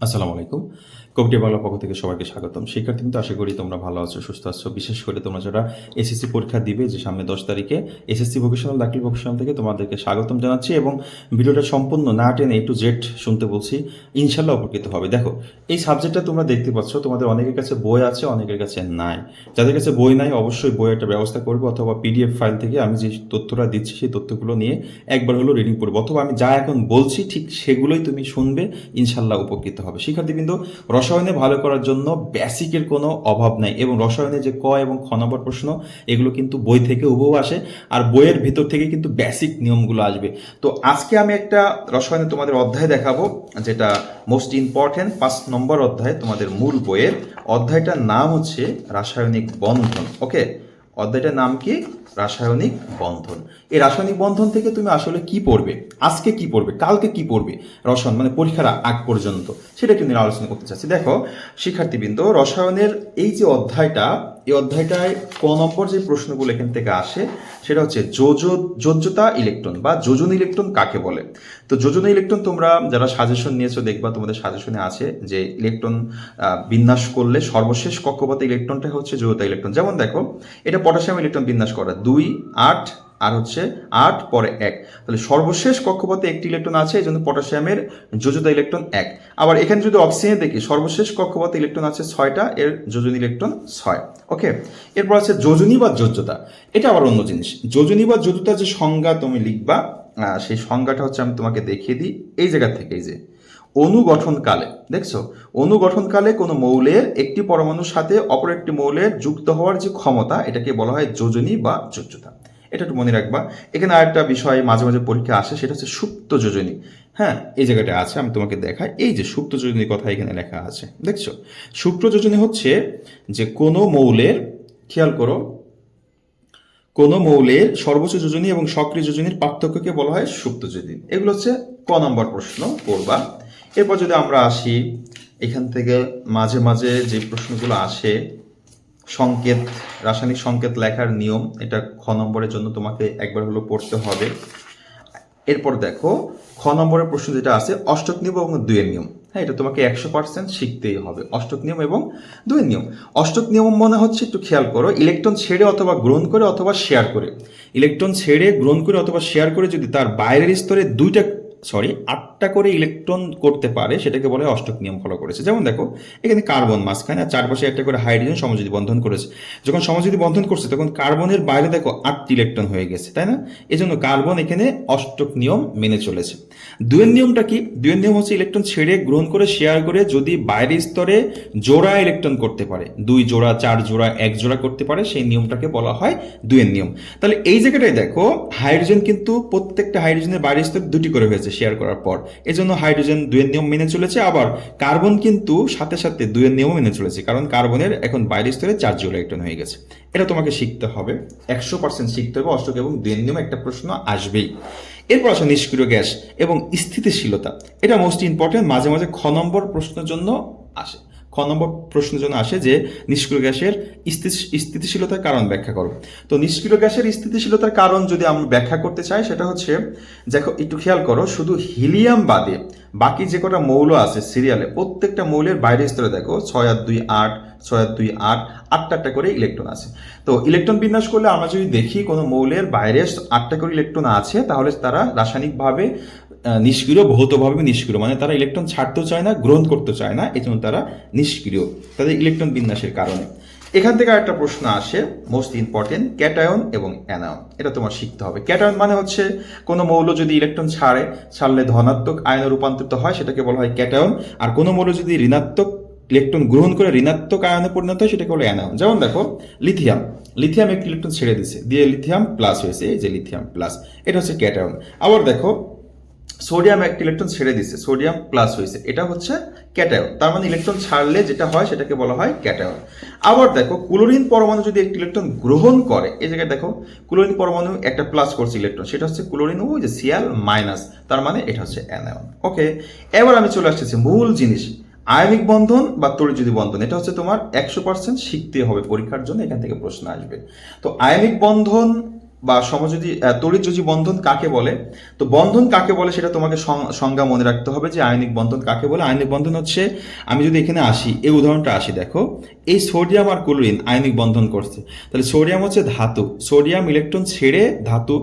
আসসালামু আলাইকুম। কবিটি বাংলা পক্ষ থেকে সবাইকে স্বাগতম। শিক্ষার্থী কিন্তু আশা করি তোমরা ভালো আছো, সুস্থ আছো। বিশেষ করে তোমরা যারা এসএসসি পরীক্ষা দিবে যে সামনে দশ তারিখে এসএসসি ভোকেশনাল দাখিল ভোকেশনাল থেকে তোমাদেরকে স্বাগতম জানাচ্ছি এবং ভিডিওটা সম্পূর্ণ না টেনে একটু জেড শুনতে বলছি ইনশাল্লাহ উপকৃত হবে। দেখো, এই সাবজেক্টটা তোমরা দেখতে পাচ্ছ, তোমাদের অনেকের কাছে বই আছে, অনেকের কাছে নাই। যাদের কাছে বই নাই, অবশ্যই বইয়ের একটা ব্যবস্থা করব অথবা পিডিএফ ফাইল থেকে আমি যে তথ্যটা দিচ্ছি, সেই তথ্যগুলো নিয়ে একবার হলো রিডিং করব অথবা আমি যা এখন বলছি, ঠিক সেগুলোই তুমি শুনবে ইনশাল্লাহ উপকৃত হবে। শিক্ষার্থীবৃন্দ, রসায়নে ভালো করার জন্য বেসিকের কোনো অভাব নাই এবং রসায়নে যে ক এবং খ নম্বর প্রশ্ন, এগুলো কিন্তু বই থেকে হুবহু আসে আর বইয়ের ভিতর থেকে কিন্তু বেসিক নিয়মগুলো আসবে। তো আজকে আমি একটা রসায়নে তোমাদের অধ্যায় দেখাবো, যেটা মোস্ট ইম্পর্টেন্ট পাঁচ নম্বর অধ্যায় তোমাদের মূল বইয়ের। অধ্যায়টার নাম হচ্ছে রাসায়নিক বন্ধন ওকে অধ্যায়টার নাম কি? রাসায়নিক বন্ধন। এই রাসায়নিক বন্ধন থেকে তুমি আসলে কি পড়বে? আজকে কি পড়বে? কালকে কি পড়বে? রসায়ন মানে পরীক্ষার আগ পর্যন্ত। সেটা কিন্তু আলোচনা করতে চাচ্ছি। দেখো, শিক্ষার্থীবৃন্দ, রসায়নের এই যে অধ্যায়টা এই অধ্যায়টায় ক নম্বর যে প্রশ্নগুলো এখান থেকে আসে, সেটা হচ্ছে যোজতা যোজ্যতা ইলেকট্রন বা যোজন ইলেকট্রন কাকে বলে? তো যোজন ইলেকট্রন তোমরা যারা সাজেশন নিয়েছো দেখবা, তোমাদের সাজেশনে আছে যে ইলেকট্রন বিন্যাস করলে সর্বশেষ কক্ষপথে ইলেকট্রনটা হচ্ছে যোজতা ইলেকট্রন। যেমন দেখো, এটা পটাশিয়াম ইলেকট্রন বিন্যাস করা। দুই, আট আর হচ্ছে আট পরে এক। তাহলে সর্বশেষ কক্ষপথে একটি ইলেকট্রন আছে, এই জন্য পটাশিয়ামের যোজতা ইলেকট্রন এক। আবার এখানে যদি অক্সিজেনে দেখি, সর্বশেষ কক্ষপথে ইলেকট্রন আছে ছয়টা, এর যোজনী ইলেকট্রন ছয়। ওকে? এরপর আছে যোজনী বা যোজ্যতা। এটা আবার অন্য জিনিস। যোজনী বা যোজ্যতা যে সংজ্ঞা তুমি লিখবা সেই সংজ্ঞাটা হচ্ছে আমি তোমাকে দেখিয়ে দিই এই জায়গা থেকে এই যে অনুগঠনকালে, দেখছ? অনুগঠনকালে কোনো মৌলের একটি পরমাণুর সাথে অপর একটি মৌলের যুক্ত হওয়ার যে ক্ষমতা, এটাকে বলা হয় যোজনী বা যোজ্যতা। এটা একটু মনে রাখবা। এখানে আরেকটা বিষয় মাঝে মাঝে পরীক্ষা আসে, সেটা হচ্ছে সুপ্ত যোজনী। হ্যাঁ এই জায়গাটা আছে, আমি তোমাকে দেখাই। এই যে সুপ্ত যোজনীর কথা এখানে লেখা আছে, দেখছ? সুপ্ত যোজনী হচ্ছে যে কোনো মৌলের, খেয়াল করো, কোনো মৌলের সর্বোচ্চ যোজনী এবং সক্রিয় যোজনীর পার্থক্যকে বলা হয় সুপ্ত যোজনী। এগুলো হচ্ছে ক নম্বর প্রশ্ন করবা এরপর যদি আমরা আসি, এখান থেকে মাঝে মাঝে যে প্রশ্নগুলো আসে সংকেত, রাসায়নিক সংকেত লেখার নিয়ম, এটা খ নম্বরের জন্য তোমাকে একবার হলো পড়তে হবে। এরপর দেখো, খ নম্বরের প্রশ্ন যেটা আছে, অষ্টক নিয়ম এবং দুয়ের নিয়ম। হ্যাঁ এটা তোমাকে একশো পার্সেন্ট শিখতেই হবে, অষ্টক নিয়ম এবং দুয়ের নিয়ম। অষ্টক নিয়ম মনে হচ্ছে একটু খেয়াল করো ইলেকট্রন ছেড়ে অথবা গ্রহণ করে অথবা শেয়ার করে। ইলেকট্রন ছেড়ে, গ্রহণ করে অথবা শেয়ার করে যদি তার বাইরের স্তরে দুইটা সরি আটটা করে ইলেকট্রন করতে পারে, সেটাকে বলে অষ্টক নিয়ম ফলো করেছে। যেমন দেখো, এখানে কার্বন মাঝখানে আর চারপাশে একটা করে হাইড্রোজেন সমযোজী বন্ধন করেছে। যখন সমযোজী বন্ধন করছে, তখন কার্বনের বাইরে দেখো আটটি ইলেকট্রন হয়ে গেছে, তাই না? এই জন্য কার্বন এখানে অষ্টক নিয়ম মেনে চলেছে। দুয়ের নিয়মটা কি? দুয়ের নিয়ম হচ্ছে ইলেকট্রন ছেড়ে গ্রহণ করে শেয়ার করে, যদি বাইরের স্তরে জোড়া ইলেকট্রন করতে পারে, দুই জোড়া, চার জোড়া, এক জোড়া করতে পারে, সেই নিয়মটাকে বলা হয় দুয়ের নিয়ম। তাহলে এই জায়গাটায় দেখো হাইড্রোজেন কিন্তু প্রত্যেকটা হাইড্রোজেনের বাইরের স্তরে দুটি করে হয়েছে শেয়ার করার পর। এজন্য হাইড্রোজেন দুয়ের নিয়ম মেনে চলেছে, আবার কার্বন কিন্তু সাথে সাথে দুয়ের নিয়ম মেনে চলেছে, কারণ কার্বনের এখন বাইরের স্তরে চার জোড়া ইলেকট্রন হয়ে গেছে। এটা তোমাকে শিখতে হবে, একশো পার্সেন্ট শিখতে হবে, অষ্টক এবং দুয়ের নিয়ম একটা প্রশ্ন আসবেই। এরপর আসো নিষ্ক্রিয় গ্যাস এবং স্থিতিশীলতা। এটা মোস্ট ইম্পর্টেন্ট মাঝে মাঝে খ নম্বর প্রশ্নের জন্য আসে। খ নম্বর প্রশ্নের জন্য আসে যে, নিষ্ক্রিয় গ্যাসের স্থিতিশীলতার কারণ ব্যাখ্যা করো। তো নিষ্ক্রিয় গ্যাসের স্থিতিশীলতার কারণ যদি আমরা ব্যাখ্যা করতে চাই, সেটা হচ্ছে, দেখো, একটু খেয়াল করো, শুধু হিলিয়াম বাদে বাকি যে কটা মৌল আছে সিরিয়ালে, প্রত্যেকটা মৌলের বাইরের স্তরে দেখো, ছয় আর দুই আট, ছয় আর দুই আট, আটটা আটটা করে ইলেকট্রন আছে। তো ইলেকট্রন বিন্যাস করলে আমরা যদি দেখি কোনো মৌলের বাইরে আটটা করে ইলেকট্রন আছে, তাহলে তারা রাসায়নিকভাবে নিষ্ক্রিয়, ভৌতভাবে নিষ্ক্রিয়। মানে তারা ইলেকট্রন ছাড়তেও চায় না, গ্রহণ করতে চায় না এই জন্য তারা নিষ্ক্রিয়, তাদের ইলেকট্রন বিন্যাসের কারণে। এখান থেকে একটা প্রশ্ন আসে মোস্ট ইম্পর্টেন্ট ক্যাটায়ন এবং অ্যানায়ন এটা তোমার শিখতে হবে। ক্যাটায়ন মানে হচ্ছে কোনো মৌল যদি ইলেকট্রন ছাড়ে, ছাড়লে ধনাত্মক আয়নে রূপান্তরিত হয়, সেটাকে বলা হয় ক্যাটায়ন আর কোনো মৌল যদি ঋণাত্মক ইলেকট্রন গ্রহণ করে, ঋণাত্মক আয়নে পরিণত হয়, সেটাকে বলে অ্যানায়ন যেমন দেখো লিথিয়াম লিথিয়াম একটি ইলেকট্রন ছেড়ে দিছে দিয়ে লিথিয়াম প্লাস হয়েছে, এই যে লিথিয়াম প্লাস এটা হচ্ছে ক্যাটায়ন আবার দেখো সোডিয়াম একটি ইলেকট্রন ছেড়ে দিচ্ছে সোডিয়াম প্লাস হয়েছে। এটা হচ্ছে ক্যাটায়ন তার মানে ইলেকট্রন ছাড়লে যেটা হয়, সেটাকে বলা হয় ক্যাটায়ন আবার দেখো, ক্লোরিন পরমাণু যদি একটি ইলেকট্রন গ্রহণ করে, এই জায়গায় দেখো, ক্লোরিন পরমাণু একটা প্লাস করছে ইলেকট্রন সেটা হচ্ছে ক্লোরিন ওই যে সিএল মাইনাস তার মানে এটা হচ্ছে অ্যানায়ন ওকে এবার আমি চলে আসতেছি মূল জিনিস। আয়নিক বন্ধন বা তরিজুদি বন্ধন, এটা হচ্ছে তোমার একশো পার্সেন্ট শিখতে হবে পরীক্ষার জন্য, এখান থেকে প্রশ্ন আসবে। তো আয়নিক বন্ধন বা সমযোজী আহ, তড়িৎযোজী বন্ধন কাকে বলে তো বন্ধন কাকে বলে সেটা তোমাকে সংজ্ঞা মনে রাখতে হবে যে আয়নিক বন্ধন কাকে বলে। আয়নিক বন্ধন হচ্ছে আমি যদি এখানে আসি এই উদাহরণটা আসি দেখো। এই সোডিয়াম আর ক্লোরিন আয়নিক বন্ধন করছে। তাহলে সোডিয়াম হচ্ছে ধাতু। সোডিয়াম ইলেকট্রন ছেড়ে ধাতু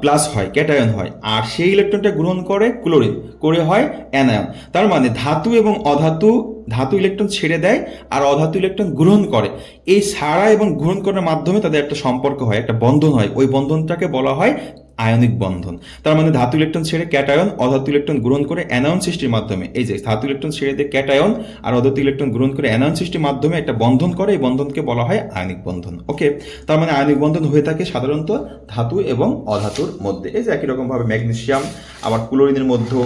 প্লাস হয় ক্যাটায়ন হয়। আর সেই ইলেকট্রনটা গ্রহণ করে ক্লোরিন করে হয় অ্যানায়ন। তার মানে ধাতু এবং অধাতু ধাতু ইলেকট্রন ছেড়ে দেয় আর অধাতু ইলেকট্রন গ্রহণ করে। এই ছাড়া এবং গ্রহণ করার মাধ্যমে তাদের একটা সম্পর্ক হয়, একটা বন্ধন হয়। ওই বন্ধনটাকে বলা হয় আয়নিক বন্ধন। তার মানে ধাতু ইলেকট্রন ছেড়ে ক্যাটায়ন অধাতু ইলেকট্রন গ্রহণ করে অ্যানায়ন সৃষ্টির মাধ্যমে। এই যে, ধাতু ইলেকট্রন ছেড়ে দিয়ে ক্যাটায়ন আর অধাতু ইলেকট্রন গ্রহণ করে অ্যানায়ন সৃষ্টির মাধ্যমে একটা বন্ধন করে, এই বন্ধনকে বলা হয় আয়নিক বন্ধন। ওকে তার মানে আয়নিক বন্ধন হয়ে থাকে সাধারণত ধাতু এবং অধাতুর মধ্যে। এই যে, একই রকমভাবে ম্যাগনেশিয়াম আবার ক্লোরিনের মধ্যেও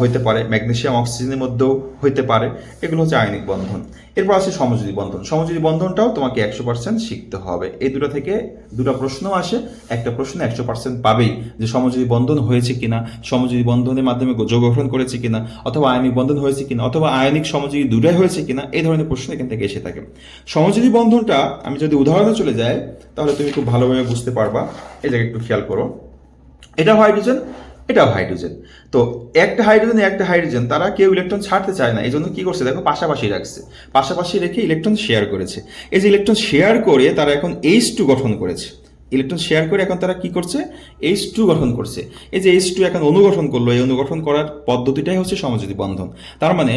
হইতে পারে। ম্যাগনেশিয়াম অক্সিজেনের মধ্যেও হইতে পারে। এগুলো হচ্ছে আয়নিক বন্ধন। এরপর আছে সমযোজী বন্ধন। সমযোজী বন্ধনটাও তোমাকে একশো পার্সেন্ট শিখতে হবে। এই দুটো থেকে দুটো প্রশ্ন আসে। একটা প্রশ্ন একশো পার্সেন্ট পাবেই। যে সমযোজী বন্ধন হয়েছে কিনা, সমযোজী বন্ধনের মাধ্যমে যোগ গঠন করেছে কিনা, অথবা আয়নিক বন্ধন হয়েছে কিনা, অথবা আয়নিক সমযোজী দুটাই হয়েছে কিনা, এই ধরনের প্রশ্ন এখান থেকে এসে থাকে। সমযোজী বন্ধনটা, আমি যদি উদাহরণে চলে যাই, তাহলে তুমি খুব ভালোভাবে বুঝতে পারবা। এই জায়গায় একটু খেয়াল করো। এটাও হাইড্রোজেন এটাও হাইড্রোজেন। তো একটা হাইড্রোজেন একটা হাইড্রোজেন, তারা কেউ ইলেকট্রন ছাড়তে চায় না এই জন্য কি করছে? দেখো পাশাপাশি রাখছে। পাশাপাশি রেখে ইলেকট্রন শেয়ার করেছে। এই যে ইলেকট্রন শেয়ার করে তারা এখন এইচ টু গঠন করেছে। ইলেকট্রন শেয়ার করে এখন তারা কি করছে? এইচ টু গঠন করছে। এই যে এইচ টু এখন অনুগঠন করল, এই অনুগঠন করার পদ্ধতিটাই হচ্ছে সমযোজী বন্ধন। তার মানে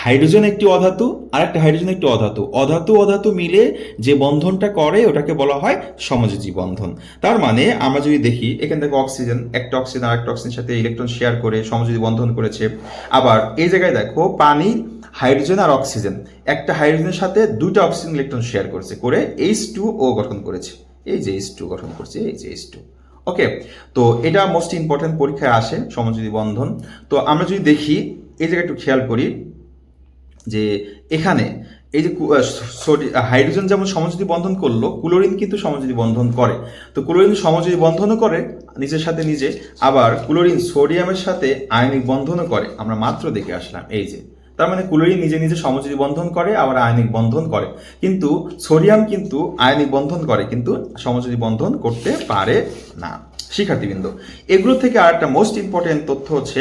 হাইড্রোজেন একটি অধাতু আর একটা হাইড্রোজেন একটি অধাতু। অধাতু অধাতু মিলে যে বন্ধনটা করে, ওটাকে বলা হয় সমযোজী বন্ধন। তার মানে আমরা যদি দেখি, এখান থেকে অক্সিজেন একটা অক্সিজেন আর একটা অক্সিজেনের সাথে ইলেকট্রন শেয়ার করে, সমযোজী বন্ধন করেছে। আবার এই জায়গায় দেখো, পানি হাইড্রোজেন আর অক্সিজেন একটা হাইড্রোজেনের সাথে দুইটা অক্সিজেন ইলেকট্রন শেয়ার করেছে, করে এইচ টু ও গঠন করেছে। এই যে এইচ টু গঠন করছে, এই যে এইচ টু। ওকে তো এটা মোস্ট ইম্পর্টেন্ট পরীক্ষায় আসে, সমযোজী বন্ধন। তো আমরা যদি দেখি, এই জায়গায় একটু খেয়াল করি যে এখানে এই যে হাইড্রোজেন যেমন সমযোজী বন্ধন করল, ক্লোরিন কিন্তু সমযোজী বন্ধন করে। তো ক্লোরিন সমযোজী বন্ধনও করে, নিজের সাথে নিজে, আবার ক্লোরিন সোডিয়ামের সাথে আয়নিক বন্ধনও করে। আমরা মাত্র দেখে আসলাম, এই যে। তার মানে ক্লোরিন নিজে নিজে সমযোজী বন্ধন করে, আবার আয়নিক বন্ধন করে। কিন্তু সোডিয়াম কিন্তু আয়নিক বন্ধন করে, কিন্তু সমযোজী বন্ধন করতে পারে না। শিক্ষার্থীবৃন্দ, এগুলো থেকে আর একটা মোস্ট ইম্পর্টেন্ট তথ্য হচ্ছে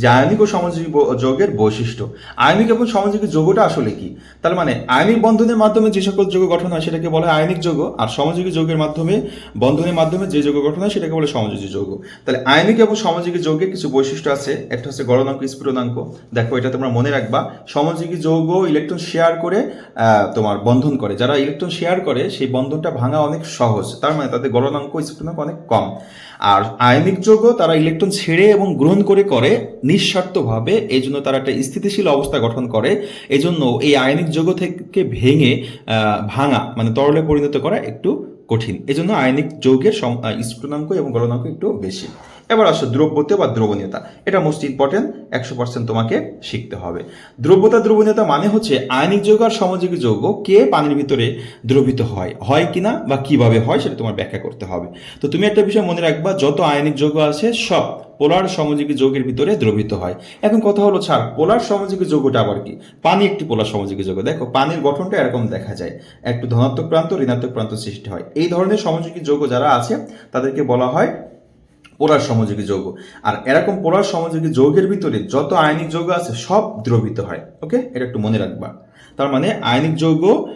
যে আয়নিক ও সামাজিক যোগের বৈশিষ্ট্য। আয়নিক এবং সামাজিক যৌগটা আসলে কি? তার মানে আয়নিক বন্ধনের মাধ্যমে যে সকল যৌগ গঠন হয় সেটাকে বলা হয় আয়নিক যৌগ আর সামাজিক যোগের মাধ্যমে বন্ধনের মাধ্যমে যে যৌগ গঠন হয় সেটাকে বলে সমযোজী যৌগ। তাহলে আয়নিক এবং সামাজিক যোগের কিছু বৈশিষ্ট্য আছে। একটা হচ্ছে গলনাঙ্ক স্ফুটনাঙ্ক দেখো, এটা তোমরা মনে রাখবা, সামাজিক যৌগ ইলেকট্রন শেয়ার করে তোমার বন্ধন করে। যারা ইলেকট্রন শেয়ার করে, সেই বন্ধনটা ভাঙা অনেক সহজ। তার মানে তাদের গলনাঙ্ক স্ফুটনাঙ্ক অনেক কম। আর আয়নিক যৌগ তারা ইলেকট্রন ছেড়ে এবং গ্রহণ করে করে নিঃস্বার্থভাবে এই জন্য তারা একটা স্থিতিশীল অবস্থা গঠন করে। এই জন্য এই আয়নিক যৌগ থেকে ভেঙে ভাঙা মানে তরলে পরিণত করা একটু কঠিন। এই জন্য আয়নিক যৌগের স্ফুটনাঙ্ক এবং গলনাঙ্ক একটু বেশি। এবার আসো দ্রব্যতা বা দ্রবণীয়তা। এটা মোস্ট ইম্পর্টেন্ট একশো পার্সেন্ট তোমাকে শিখতে হবে। দ্রব্যতা, দ্রবণীয়তা মানে হচ্ছে আয়নিক যৌগ আর সমযোগী যৌগ কে পানির ভিতরে দ্রবিত হয়। হয় কিনা বা কীভাবে হয় সেটা তোমার ব্যাখ্যা করতে হবে। তো তুমি একটা বিষয় মনে রাখবা, যত আয়নিক যৌগ আছে সব পোলার সমযোগী যৌগের ভিতরে দ্রবিত হয়। এখন কথা হলো, ছাড়, পোলার সমযোগী যৌগটা আবার কি? পানি একটি পোলার সমযোগী যৌগ। দেখো, পানির গঠনটা এরকম দেখা যায়। একটু ধনাত্মক প্রান্ত, ঋণাত্মক প্রান্ত সৃষ্টি হয়। এই ধরনের সমযোগী যৌগ যারা আছে, তাদেরকে বলা হয় পোলার সমযোগী যৌগ। আর এরকম পোলার সমযোগী যৌগের ভিতরে যত আয়নিক যৌগ আছে, সব দ্রবিত হয়। ওকে? এটা একটু মনে রাখবা। তার মানে আয়নিক যৌগ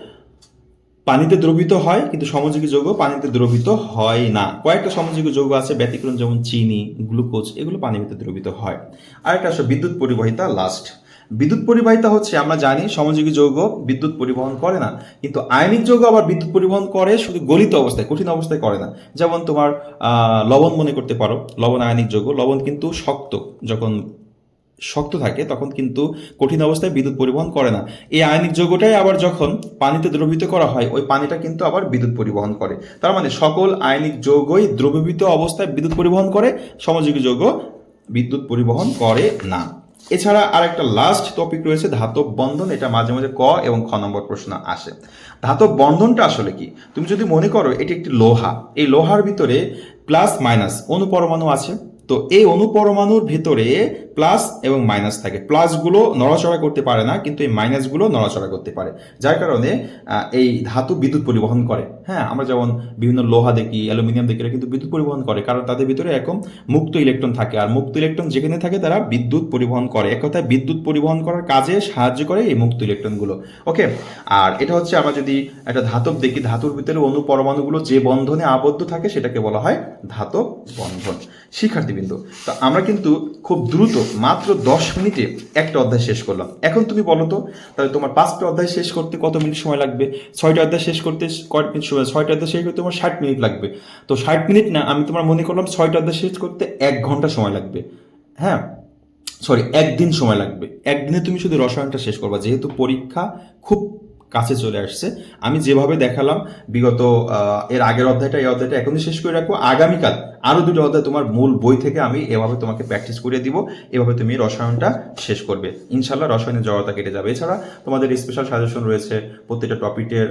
পানিতে দ্রবিত হয়, কিন্তু সমযোগী যৌগ পানিতে দ্রবিত হয় না। কয়েকটা সমযোগী যৌগ আছে, ব্যতিক্রম যেমন চিনি, গ্লুকোজ, এগুলো পানির ভিতরে দ্রবিত হয়। আরেকটা আসলে বিদ্যুৎ পরিবাহিতা লাস্ট বিদ্যুৎ পরিবাহিতা হচ্ছে, আমরা জানি সমযোগী যৌগ বিদ্যুৎ পরিবহন করে না, কিন্তু আয়নিক যৌগ আবার বিদ্যুৎ পরিবহন করে শুধু গলিত অবস্থায়, কঠিন অবস্থায় করে না। যেমন তোমার লবণ মনে করতে পারো, লবণ আয়নিক যৌগ, লবণ কিন্তু শক্ত, যখন শক্ত থাকে, তখন কিন্তু কঠিন অবস্থায় বিদ্যুৎ পরিবহন করে না। এই আয়নিক যৌগটাই আবার যখন পানিতে দ্রবীভূত করা হয়, ওই পানিটা কিন্তু আবার বিদ্যুৎ পরিবহন করে। তার মানে সকল আয়নিক যৌগই দ্রবীভূত অবস্থায় বিদ্যুৎ পরিবহন করে, সমযোগী যৌগ বিদ্যুৎ পরিবহন করে না। এছাড়া আর একটা লাস্ট টপিক রয়েছে, ধাতব বন্ধন। এটা মাঝে মাঝে ক এবং খ নম্বর প্রশ্ন আসে। ধাতব বন্ধনটা আসলে কি? তুমি যদি মনে করো, এটি একটি লোহা। এই লোহার ভিতরে প্লাস মাইনাস অনুপরমাণু আছে। তো এই অনুপরমাণুর ভেতরে প্লাস এবং মাইনাস থাকে। প্লাসগুলো নড়াচড়া করতে পারে না, কিন্তু এই মাইনাসগুলো নড়াচড়া করতে পারে। যার কারণে এই ধাতু বিদ্যুৎ পরিবহন করে। হ্যাঁ আমরা যেমন বিভিন্ন লোহা দেখি, অ্যালুমিনিয়াম দেখি কিন্তু বিদ্যুৎ পরিবহন করে, কারণ তাদের ভিতরে এরকম মুক্ত ইলেকট্রন থাকে। আর মুক্ত ইলেকট্রন যেখানে থাকে, তারা বিদ্যুৎ পরিবহন করে। এক কথায় বিদ্যুৎ পরিবহন করার কাজে সাহায্য করে এই মুক্ত ইলেকট্রনগুলো। ওকে? আর এটা হচ্ছে আমরা যদি একটা ধাতব দেখি, ধাতুর ভিতরে অনুপরমাণুগুলো যে বন্ধনে আবদ্ধ থাকে, সেটাকে বলা হয় ধাতব বন্ধন। শিক্ষার্থীবৃন্দ তো আমরা কিন্তু খুব দ্রুত মাত্র দশ মিনিটে একটা অধ্যায় শেষ করলাম। এখন তুমি বলো তো, তাহলে তোমার পাঁচটা অধ্যায় শেষ করতে কত মিনিট সময় লাগবে? ছয়টা অধ্যায় শেষ করতে কয় মিনিট সময়? ছয়টা অধ্যায় শেষ করতে তোমার ষাট মিনিট লাগবে। তো ষাট মিনিট না, আমি তোমার মনে করলাম ছয়টা অধ্যায় শেষ করতে এক ঘণ্টা সময় লাগবে। হ্যাঁ? সরি একদিন সময় লাগবে। একদিনে তুমি শুধু রসায়নটা শেষ করবা, যেহেতু পরীক্ষা খুব কাছে চলে আসছে। আমি যেভাবে দেখালাম, বিগত এর আগের অধ্যায়টা, এই অধ্যায়টা এখনই শেষ করে রাখব। আগামীকাল আরও দুটো অধ্যায় তোমার মূল বই থেকে আমি এভাবে তোমাকে প্র্যাকটিস করে দিব। এভাবে তুমি রসায়নটা শেষ করবে। ইনশাল্লাহ রসায়নের জড়তা কেটে যাবে। এছাড়া তোমাদের স্পেশাল সাজেশন রয়েছে, প্রত্যেকটা টপিকের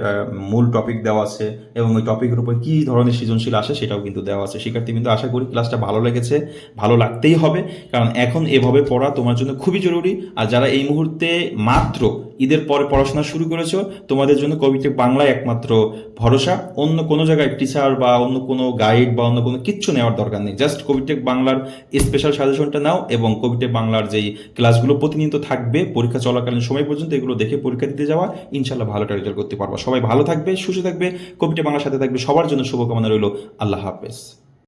মূল টপিক দেওয়া আছে এবং ওই টপিকের উপর কী ধরনের সৃজনশীল আসে সেটাও কিন্তু দেওয়া আছে। শিক্ষার্থী কিন্তু আশা করি ক্লাসটা ভালো লেগেছে, ভালো লাগতেই হবে। কারণ এখন এভাবে পড়া তোমার জন্য খুবই জরুরি। আর যারা এই মুহূর্তে মাত্র ঈদের পরে পড়াশোনা শুরু করেছ, তোমাদের জন্য কবিটেক বাংলায় একমাত্র ভরসা। অন্য কোনো জায়গায় টিচার বা অন্য কোনো গাইড বা অন্য কোনো কিচ্ছু নেওয়ার দরকার নেই। জাস্ট কবিটেক বাংলার স্পেশাল সাজেশনটা নাও এবং কবিটেক বাংলার যেই ক্লাসগুলো প্রতিনিয়ত থাকবে, পরীক্ষা চলাকালীন সময় পর্যন্ত এগুলো দেখে পরীক্ষা দিতে যাওয়া ইনশাল্লাহ ভালোটা রেজাল্ট করতে পারব। সবাই ভালো থাকবে, সুস্থ থাকবে কবিটেক বাংলার সাথে থাকবে। সবার জন্য শুভকামনা রইল। আল্লাহ হাফেজ।